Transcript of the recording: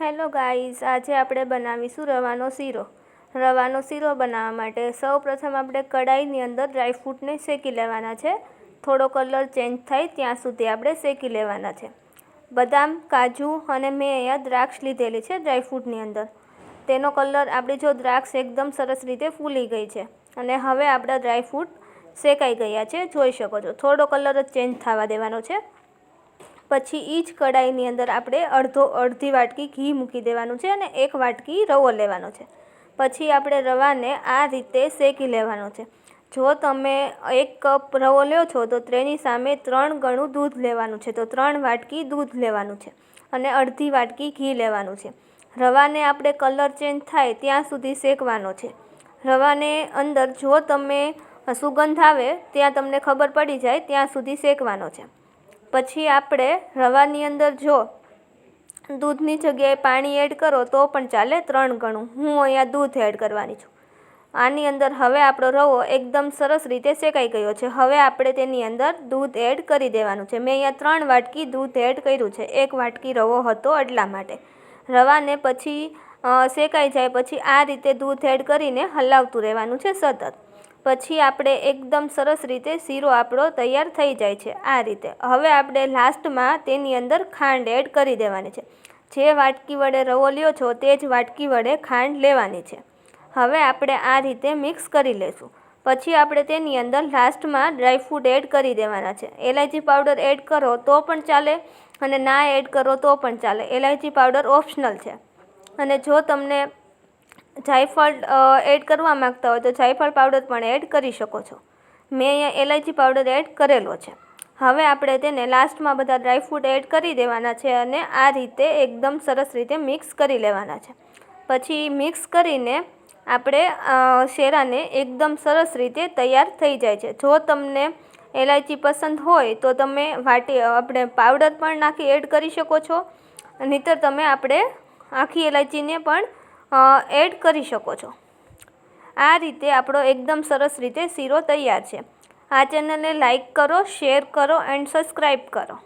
Hello guys, આજે આપણે બનાવીશું રવાનો શીરો. રવાનો શીરો બનાવવા માટે સૌપ્રથમ આપણે કડાઈની અંદર ડ્રાયફ્રૂટને શેકી લેવાના છે. થોડો કલર ચેન્જ થાય ત્યાં સુધી આપણે શેકી લેવાના છે. બદામ, કાજુ અને મેં અહીંયા દ્રાક્ષ લીધેલી છે ડ્રાયફ્રૂટની અંદર. તેનો કલર આપણી જો દ્રાક્ષ એકદમ સરસ રીતે ફૂલી ગઈ છે અને હવે આપણા ડ્રાયફ્રૂટ શેકાઈ ગયા છે, જોઈ શકો છો. થોડો કલર જ ચેન્જ થવા દેવાનો છે. પછી એ જ કડાઈની અંદર આપણે અડધો, અડધી વાટકી ઘી મૂકી દેવાનું છે અને એક વાટકી રવો લેવાનો છે. પછી આપણે રવાને આ રીતે શેકી લેવાનો છે. જો તમે એક કપ રવો લ્યો છો, તો તેની સામે ત્રણ ગણું દૂધ લેવાનું છે. તો ત્રણ વાટકી દૂધ લેવાનું છે અને અડધી વાટકી ઘી લેવાનું છે. રવાને આપણે કલર ચેન્જ થાય ત્યાં સુધી શેકવાનો છે. રવાને અંદર જો તમે સુગંધ આવે, ત્યાં તમને ખબર પડી જાય, ત્યાં સુધી શેકવાનો છે. પછી આપણે રવાની અંદર જો દૂધની જગ્યાએ પાણી એડ કરો તો પણ ચાલે ત્રણ ગણું. હું અહીંયા દૂધ એડ કરવાની છું. આની અંદર હવે આપણો રવો એકદમ સરસ રીતે શેકાઈ ગયો છે. હવે આપણે તેની અંદર દૂધ એડ કરી દેવાનું છે. મેં અહીંયા ત્રણ વાટકી દૂધ એડ કર્યું છે. એક વાટકી રવો હતો એટલા માટે. રવાને પછી શેકાઈ જાય પછી આ રીતે દૂધ એડ કરીને હલાવતું રહેવાનું છે સતત. પછી આપણે એકદમ સરસ રીતે શીરો આપણો તૈયાર થઈ જાય છે આ રીતે. હવે આપણે લાસ્ટમાં તેની અંદર ખાંડ એડ કરી દેવાની છે. જે વાટકી વડે રવો લ્યો છો તે જ વાટકી વડે ખાંડ લેવાની છે. હવે આપણે આ રીતે મિક્સ કરી લઈશું પછી આપણે તેની અંદર લાસ્ટમાં ડ્રાયફ્રૂટ એડ કરી દેવાના છે. એલાયચી પાવડર એડ કરો તો પણ ચાલે અને ના એડ કરો તો પણ ચાલે. એલાયચી પાવડર ઓપ્શનલ છે. અને જો તમને જાયફળ એડ કરવા માગતા હોય તો જાયફળ પાવડર પણ એડ કરી શકો છો. મેં અહીંયા એલાયચી પાવડર એડ કરેલો છે. હવે આપણે તેને લાસ્ટમાં બધા ડ્રાયફ્રૂટ એડ કરી દેવાના છે અને આ રીતે એકદમ સરસ રીતે મિક્સ કરી લેવાના છે. પછી મિક્સ કરીને આપણે શેરાને એકદમ સરસ રીતે તૈયાર થઈ જાય છે. જો તમને એલાયચી પસંદ હોય તો તમે વાટી આપણે પાવડર પણ નાખી એડ કરી શકો છો. નહીંતર તમે આપણે આખી એલાયચીને પણ એડ કરી શકો છો. આ રીતે આપણો એકદમ સરસ રીતે શીરો તૈયાર છે. આ ચેનલને લાઈક કરો શેર કરો એન્ડ સબસ્ક્રાઈબ કરો.